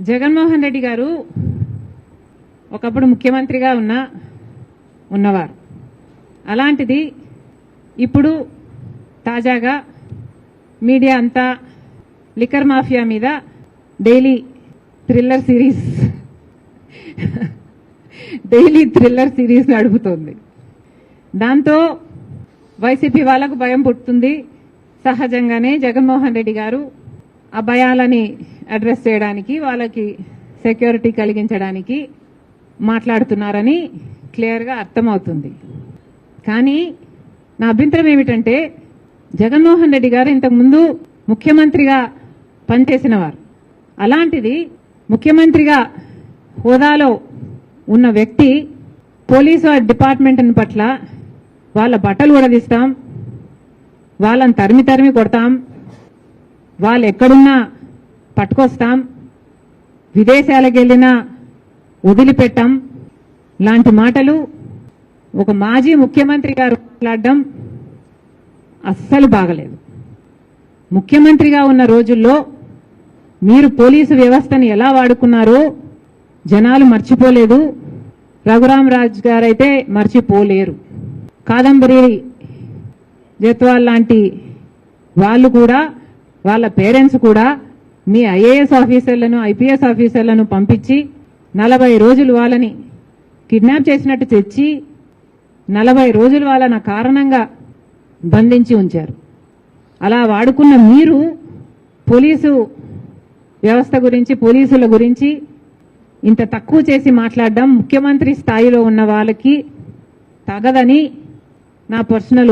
జగన్మోహన్ రెడ్డి గారు ఒకప్పుడు ముఖ్యమంత్రిగా ఉన్న ఉన్నవారు. అలాంటిది ఇప్పుడు తాజాగా మీడియా అంతా లిక్కర్ మాఫియా మీద daily thriller series daily thriller series నడుపుతోంది. దాంతో వైసీపీ వాళ్ళకు భయం పుట్టుతుంది. సహజంగానే జగన్మోహన్ రెడ్డి గారు ఆ భయాలని అడ్రస్ చేయడానికి వాళ్ళకి సెక్యూరిటీ కలిగించడానికి మాట్లాడుతున్నారని క్లియర్గా అర్థమవుతుంది. కానీ నా అభ్యంతరం ఏమిటంటే జగన్మోహన్ రెడ్డి గారు ఇంతకుముందు ముఖ్యమంత్రిగా పనిచేసిన వారు అలాంటిది ముఖ్యమంత్రిగా హోదాలో ఉన్న వ్యక్తి పోలీసు డిపార్ట్మెంట్ పట్ల వాళ్ళ బట్టలు ఉడదీస్తాం వాళ్ళని తరిమి తరిమి కొడతాం వాళ్ళు ఎక్కడున్నా పట్టుకొస్తాం. విదేశాలకు వెళ్ళినా వదిలిపెట్టాం. లాంటి మాటలు ఒక మాజీ ముఖ్యమంత్రి గారు మాట్లాడడం అస్సలు బాగలేదు. ముఖ్యమంత్రిగా ఉన్న రోజుల్లో మీరు పోలీసు వ్యవస్థను ఎలా వాడుకున్నారో జనాలు మర్చిపోలేదు. రఘురామరాజు గారైతే మర్చిపోలేరు. కాదంబరి జత్వాల్ లాంటి వాళ్ళు కూడా వాళ్ళ పేరెంట్స్ కూడా మీ ఐఏఎస్ ఆఫీసర్లను ఐపీఎస్ ఆఫీసర్లను పంపించి నలభై రోజులు వాళ్ళని కిడ్నాప్ చేసినట్టు తెచ్చి నలభై రోజులు వాళ్ళని కారణంగా బంధించి ఉంచారు. అలా వాడుకున్న మీరు పోలీసు వ్యవస్థ గురించి పోలీసుల గురించి ఇంత తక్కువ చేసి మాట్లాడడం ముఖ్యమంత్రి స్థాయిలో ఉన్న వాళ్ళకి తగదని నా పర్సనల్